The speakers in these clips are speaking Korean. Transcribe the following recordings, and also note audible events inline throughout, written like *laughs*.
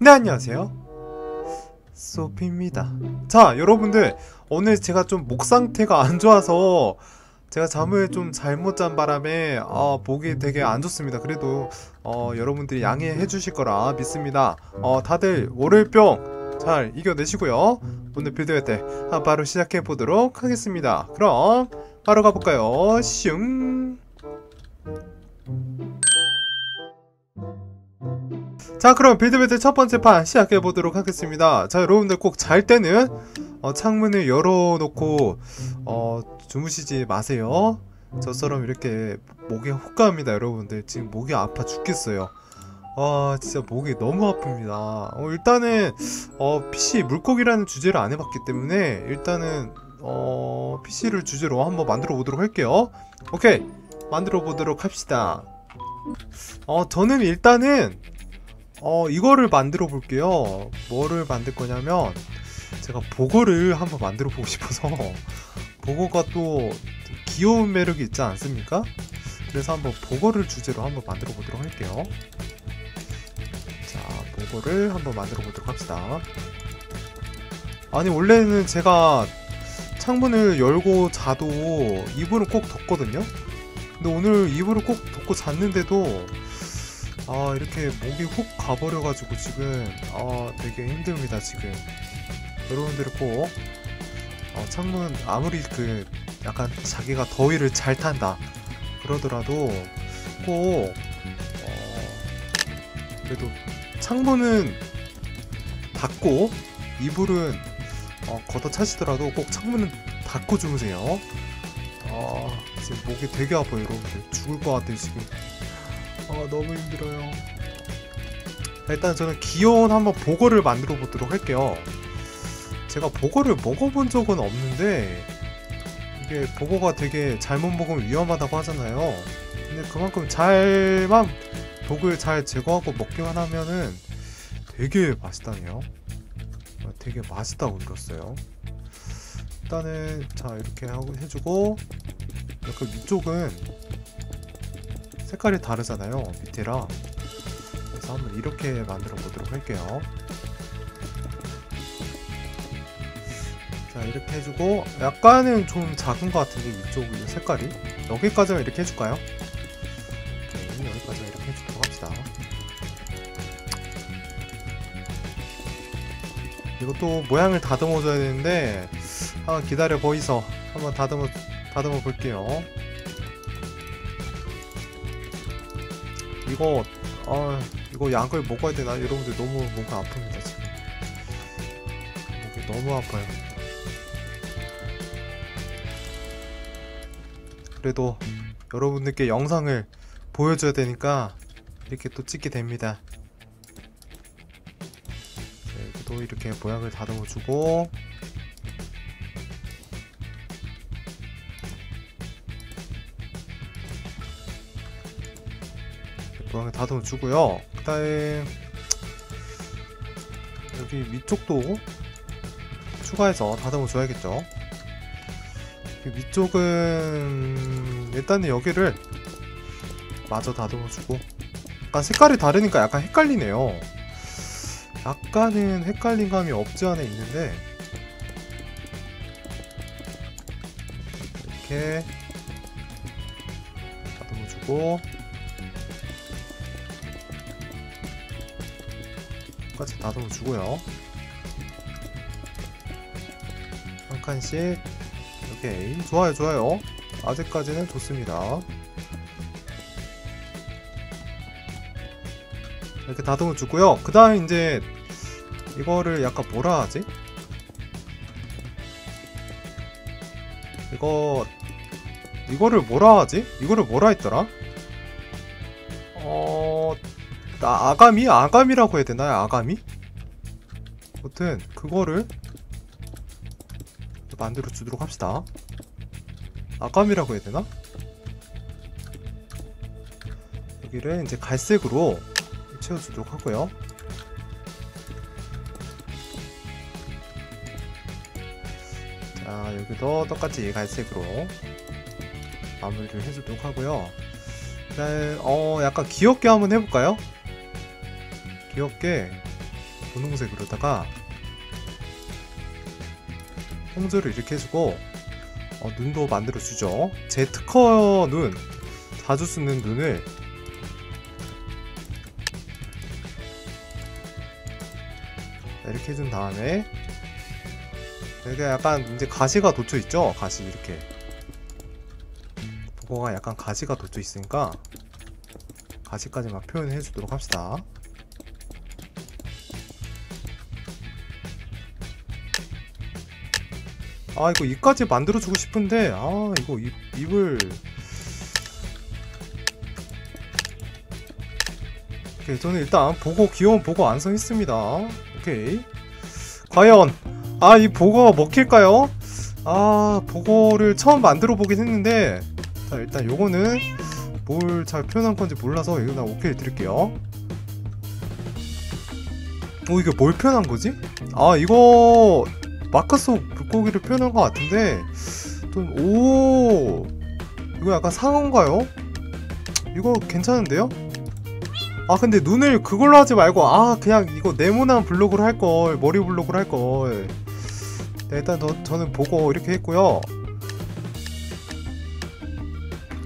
네 안녕하세요. 소피입니다. 자 여러분들 오늘 제가 좀 목 상태가 안 좋아서 제가 잠을 좀 잘못 잔 바람에 어, 목이 되게 안 좋습니다. 그래도 어, 여러분들이 양해해 주실 거라 믿습니다. 어, 다들 월요일병 잘 이겨내시고요. 오늘 빌드회 때 아, 바로 시작해 보도록 하겠습니다. 그럼 바로 가볼까요? 슝 자 그럼 빌드배틀 첫 번째 판 시작해 보도록 하겠습니다. 자 여러분들 꼭 잘 때는 어, 창문을 열어놓고 어, 주무시지 마세요. 저처럼 이렇게 목이 혹가합니다 여러분들. 지금 목이 아파 죽겠어요. 아 진짜 목이 너무 아픕니다. 어, 일단은 어, PC 물고기라는 주제를 안 해봤기 때문에 일단은 어, PC를 주제로 한번 만들어 보도록 할게요. 오케이. 만들어 보도록 합시다. 어 저는 일단은 어 이거를 만들어 볼게요. 뭐를 만들 거냐면 제가 보거를 한번 만들어 보고 싶어서 *laughs* 보거가 또 귀여운 매력이 있지 않습니까? 그래서 한번 보거를 주제로 한번 만들어 보도록 할게요. 자 보거를 한번 만들어 보도록 합시다. 아니 원래는 제가 창문을 열고 자도 이불을 꼭 덮거든요. 근데 오늘 이불을 꼭 덮고 잤는데도 아 이렇게 목이 훅 가버려가지고 지금 아 되게 힘듭니다 지금. 여러분들이 꼭 어, 창문 아무리 그 약간 자기가 더위를 잘 탄다 그러더라도 꼭 어, 그래도 창문은 닫고 이불은 어, 걷어 차시더라도 꼭 창문은 닫고 주무세요. 아 지금 목이 되게 아파요 여러분들. 죽을 것 같아요 지금 아 너무 힘들어요. 일단 저는 귀여운 한번 보거를 만들어 보도록 할게요. 제가 보거를 먹어본 적은 없는데 이게 보거가 되게 잘못 먹으면 위험하다고 하잖아요. 근데 그만큼 잘만 독을 잘 제거하고 먹기만 하면은 되게 맛있다네요. 어, 되게 맛있다고 들었어요. 일단은 자 이렇게 하고 해주고 약간 위쪽은 색깔이 다르잖아요 밑에랑. 그래서 한번 이렇게 만들어 보도록 할게요. 자 이렇게 해주고 약간은 좀 작은 것 같은데 위쪽 색깔이. 여기까지만 이렇게 해줄까요? 여기까지만 이렇게 해주도록 합시다. 이것도 모양을 다듬어 줘야 되는데 한번 기다려 보이서 한번 다듬어 다듬어 볼게요 이거 아 이거 약을 먹어야 되나? 여러분들 너무 뭔가 아픕니다 지금. 목이 너무 아파요. 그래도 여러분들께 영상을 보여줘야 되니까 이렇게 또 찍게 됩니다. 자, 여기도 이렇게 모양을 다듬어 주고 모양을 다듬어 주고요. 그다음에 여기 위쪽도 추가해서 다듬어 줘야겠죠. 위쪽은 일단은 여기를 마저 다듬어 주고 약간 색깔이 다르니까 약간 헷갈리네요. 약간은 헷갈린 감이 없지 않아 있는데 이렇게 다듬어 주고 똑같이 다듬어 주고요 한 칸씩 오케이 좋아요 좋아요 아직까지는 좋습니다 이렇게 다듬어 주고요 그 다음 이제 이거를 약간 뭐라 하지? 이거 이거를 뭐라 하지? 이거를 뭐라 했더라? 어... 나 아가미? 아가미라고 해야 되나요? 아가미? 아무튼 그거를 만들어 주도록 합시다 아가미라고 해야 되나? 여기를 이제 갈색으로 채워주도록 하고요 자 여기도 똑같이 갈색으로 마무리를 해주도록 하고요 네, 어 약간 귀엽게 한번 해볼까요? 귀엽게 분홍색으로다가 홍조를 이렇게 해주고 어, 눈도 만들어주죠. 제 특허 눈, 자주 쓰는 눈을 이렇게 해준 다음에 이게 약간 이제 가시가 돋쳐 있죠? 가시 이렇게 보고가 약간 가시가 돋쳐 있으니까 가시까지만 표현해 주도록 합시다. 아 이거 입까지 만들어주고 싶은데 아 이거 입, 입을 오케이 저는 일단 보고 귀여운 보고 완성했습니다 오케이 과연 아 이 보고가 먹힐까요? 아 보고를 처음 만들어 보긴 했는데 자 일단 요거는 뭘 잘 표현한 건지 몰라서 이거 나 오케이 드릴게요 어 이게 뭘 표현한 거지? 아 이거 마크 속 물고기를 표현한 것 같은데 좀 오 이거 약간 상어인가요? 이거 괜찮은데요? 아 근데 눈을 그걸로 하지 말고 아 그냥 이거 네모난 블록으로 할걸 머리 블록으로 할걸 네, 일단 저, 저는 보고 이렇게 했고요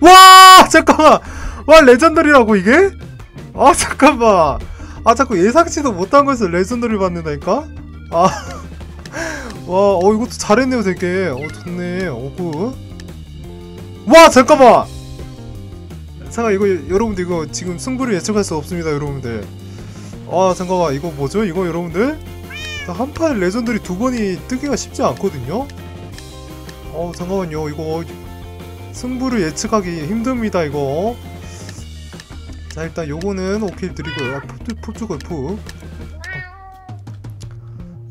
와 잠깐만 와 레전더리라고 이게? 아 잠깐만 아 자꾸 예상치도 못한 거에서 레전더리 받는다니까? 아 와, 어, 이것도 잘했네요, 되게. 어, 좋네. 어구. 와, 잠깐만! 잠깐, 이거, 여러분들, 이거 지금 승부를 예측할 수 없습니다, 여러분들. 아, 잠깐만, 이거 뭐죠? 이거 여러분들? 한판 레전드리 두 번이 뜨기가 쉽지 않거든요? 어, 잠깐만요, 이거. 승부를 예측하기 힘듭니다, 이거. 자, 일단 요거는 오케이 드리고요. 아, 푸, 푸주고, 푸.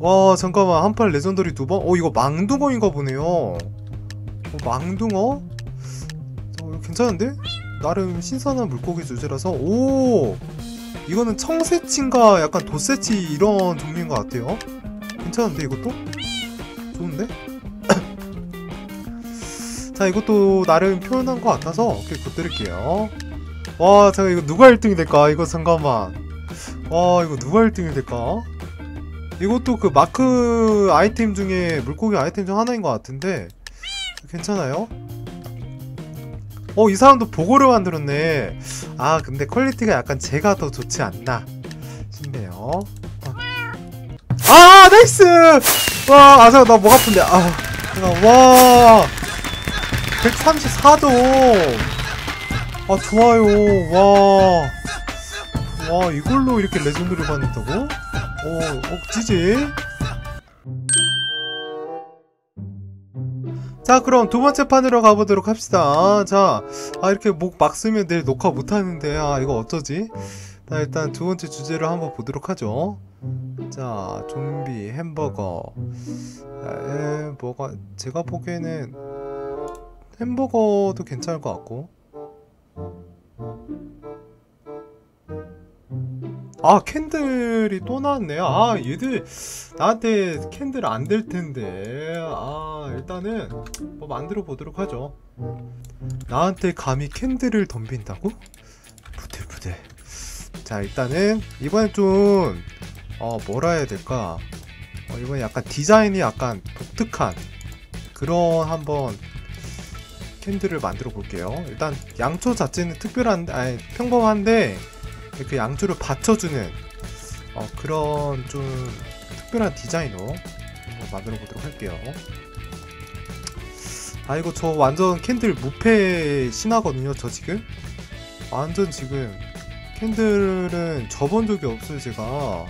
와 잠깐만 한판 레전더리 두 번? 어 이거 망둥어인가 보네요 어, 망둥어? 어 괜찮은데? 나름 신선한 물고기 주제라서 오 이거는 청새치인가 약간 도새치 이런 종류인 것 같아요 괜찮은데 이것도? 좋은데? *coughs* 자 이것도 나름 표현한 것 같아서 굿 드릴게요 와 잠깐 이거 누가 1등이 될까 이거 잠깐만 와 이거 누가 1등이 될까 이것도 그 마크 아이템 중에 물고기 아이템 중 하나인 것 같은데 괜찮아요? 어 이 사람도 보고를 만들었네. 아 근데 퀄리티가 약간 제가 더 좋지 않나 싶네요. 어. 아 나이스! 와 아 잠깐 나목 아픈데. 아 잠깐 와. 134점 아 좋아요. 와 와 이걸로 이렇게 레전드를 받는다고? 오, 억지지? 자, 그럼 두 번째 판으로 가보도록 합시다. 자, 아, 이렇게 목 막 쓰면 내일 녹화 못하는데, 아, 이거 어쩌지? 자, 일단 두 번째 주제로 한번 보도록 하죠. 자, 좀비, 햄버거. 에, 뭐가, 제가 보기에는 햄버거도 괜찮을 것 같고. 아 캔들이 또 나왔네요. 아 얘들 나한테 캔들 안 될 텐데. 아 일단은 뭐 만들어 보도록 하죠. 나한테 감히 캔들을 덤빈다고? 부들부들. 자 일단은 이번엔 좀 어, 뭐라 해야 될까? 어, 이번에 약간 디자인이 약간 독특한 그런 한번 캔들을 만들어 볼게요. 일단 양초 자체는 특별한 아니 평범한데 그 양초를 받쳐주는 어, 그런 좀 특별한 디자인으로 한번 만들어 보도록 할게요. 아 이거 저 완전 캔들 무패 신하거든요 저 지금. 완전 지금 캔들은 접은 적이 없어요 제가.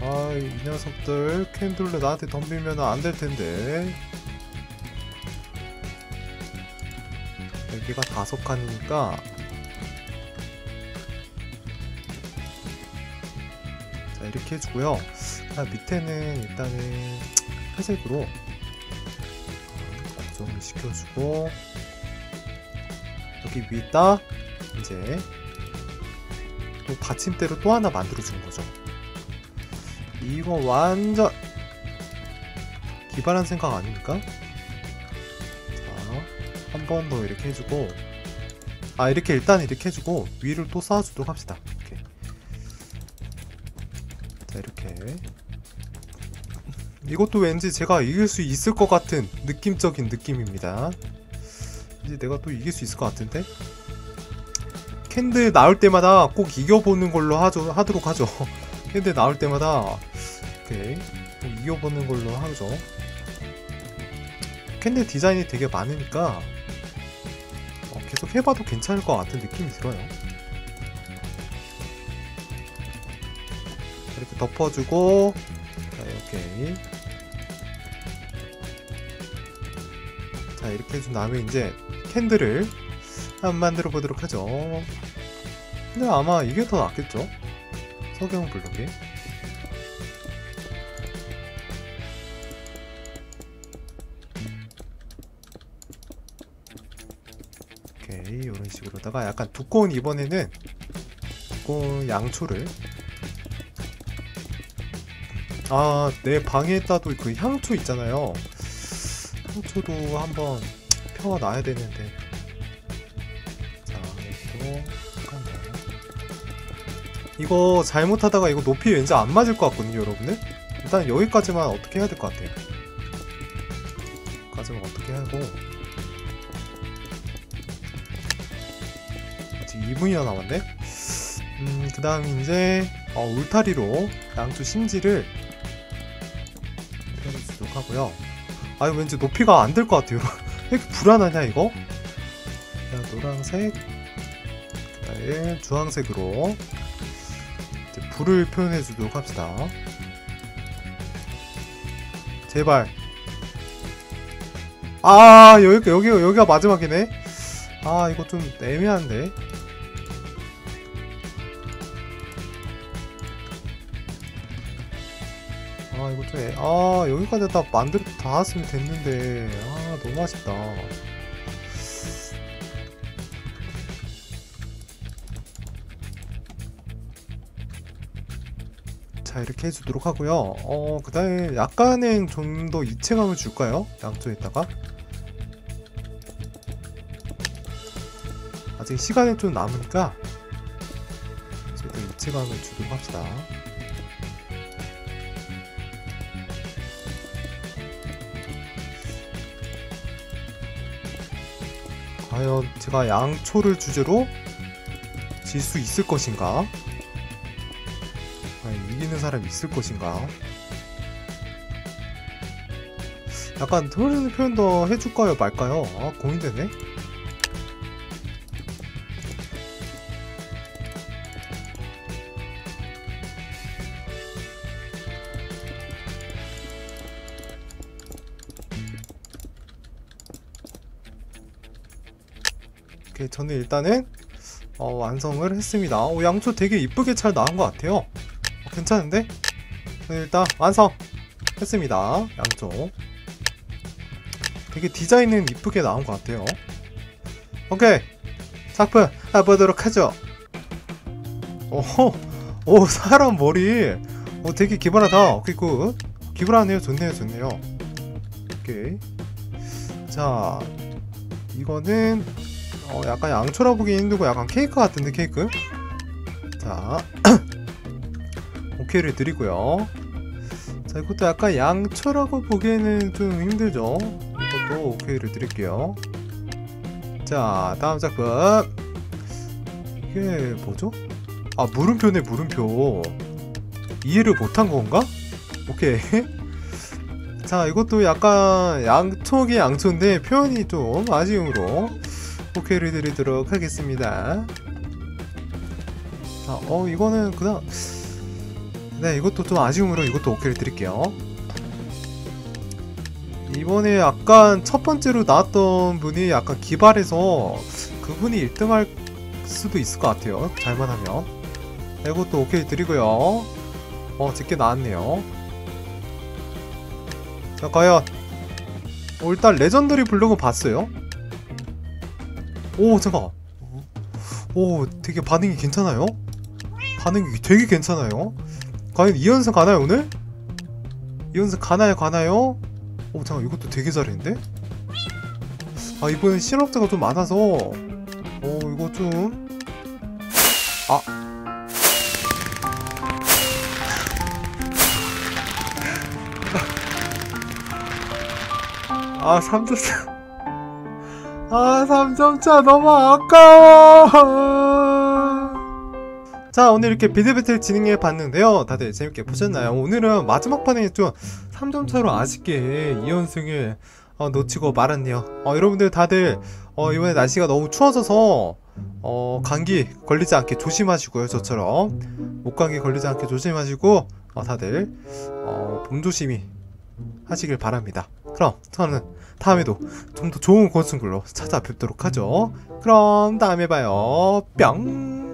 아 이 녀석들 캔들로 나한테 덤비면 안 될 텐데. 여기가 다섯 칸이니까 자 이렇게 해주고요. 자, 밑에는 일단은 회색으로 고정을 시켜주고 여기 위에다 이제 또 받침대로 또 하나 만들어주는 거죠. 이거 완전 기발한 생각 아닙니까? 자, 한 번 더 이렇게 해주고 아 이렇게 일단 이렇게 해주고 위를 또 쌓아주도록 합시다 이렇게. 이것도 왠지 제가 이길 수 있을 것 같은 느낌적인 느낌입니다. 이제 내가 또 이길 수 있을 것 같은데? 캔들 나올 때마다 꼭 이겨보는 걸로 하죠, 하도록 하죠. *laughs* 캔들 나올 때마다 꼭 이겨보는 걸로 하죠. 캔들 디자인이 되게 많으니까 어, 계속 해봐도 괜찮을 것 같은 느낌이 들어요 이렇게 덮어주고 자 이렇게. 자 이렇게 해준 다음에 이제 캔들을 한번 만들어 보도록 하죠. 근데 아마 이게 더 낫겠죠? 석영 블록이? 오케이 이런 식으로다가 약간 두꺼운 이번에는 두꺼운 양초를 아, 내 방에다도 그 향초 있잖아요. 향초도 한번 펴놔야 되는데. 자, 잠깐 이거 잘못하다가 이거 높이 왠지 안 맞을 것 같거든요, 여러분들. 일단 여기까지만 어떻게 해야 될 것 같아요. 여기까지만 어떻게 하고. 아직 2분이나 남았네? 음, 그 다음 이제, 어, 울타리로 양초 심지를 하고요. 아, 이거 왠지 높이가 안 될 것 같아요. *laughs* 왜 이렇게 불안하냐, 이거? 자, 노란색, 그 다음에 주황색으로 이제 불을 표현해 주도록 합시다. 제발. 아, 여기, 여기, 여기가 마지막이네? 아, 이거 좀 애매한데? 아 이거 좀 애... 아 여기까지 다 만들 다 했으면 됐는데. 아 너무 아쉽다. 자 이렇게 해주도록 하고요. 어 그 다음에 약간은 좀더 입체감을 줄까요? 양쪽에다가? 아직 시간이 좀 남으니까 또 입체감을 주도록 합시다 과연 제가 양초를 주제로 질 수 있을 것인가? 과연 이기는 사람이 있을 것인가? 약간 흐르는 표현 더 해줄까요 말까요? 아 고민되네 저는 일단은 어, 완성을 했습니다. 오, 양초 되게 이쁘게 잘 나온 것 같아요. 어, 괜찮은데? 일단 완성! 했습니다. 양초. 되게 디자인은 이쁘게 나온 것 같아요. 오케이! 작품 해보도록 하죠. 오호 오 사람 머리! 오 되게 기발하다. 오케이 굿. 기발하네요. 좋네요 좋네요. 오케이. 자 이거는 어, 약간 양초라 보기 힘들고 약간 케이크 같은데 케이크? 자 *clears throat* 오케이를 드리고요. 자 이것도 약간 양초라고 보기에는 좀 힘들죠? 이것도 오케이를 드릴게요. 자 다음 작품 이게 뭐죠? 아 물음표네 물음표. 이해를 못한 건가? 오케이. *laughs* 자 이것도 약간 양초기 양초인데 표현이 좀 아쉬움으로 오케이를 드리도록 하겠습니다. 자, 어 이거는 그냥 네 이것도 좀 아쉬움으로 이것도 오케이를 드릴게요. 이번에 약간 첫 번째로 나왔던 분이 약간 기발해서 그분이 1등 할 수도 있을 것 같아요. 잘만 하면. 네, 이것도 오케이 드리고요. 어 제게 나왔네요. 자 과연 어, 일단 레전더리 블록은 봤어요 오 잠깐 오 되게 반응이 괜찮아요? 반응이 되게 괜찮아요? 과연 2연승 가나요 오늘? 2연승 가나요 가나요? 오 잠깐 이것도 되게 잘했는데? 아 이번엔 실업자가 좀 많아서 오 이거 좀 아! *laughs* 아 3조 아 3점차 너무 아까워. 자 오늘 이렇게 비드 배틀 진행해 봤는데요. 다들 재밌게 보셨나요? 오늘은 마지막 판에 좀 3점차로 아쉽게 2연승을 어, 놓치고 말았네요. 어, 여러분들 다들 어, 이번에 날씨가 너무 추워져서 어, 감기 걸리지 않게 조심하시고요 저처럼. 목감기 걸리지 않게 조심하시고 어, 다들 어, 몸조심히 하시길 바랍니다. 그럼 저는 다음에도 좀 더 좋은 권순글로 찾아뵙도록 하죠. 그럼 다음에 봐요. 뿅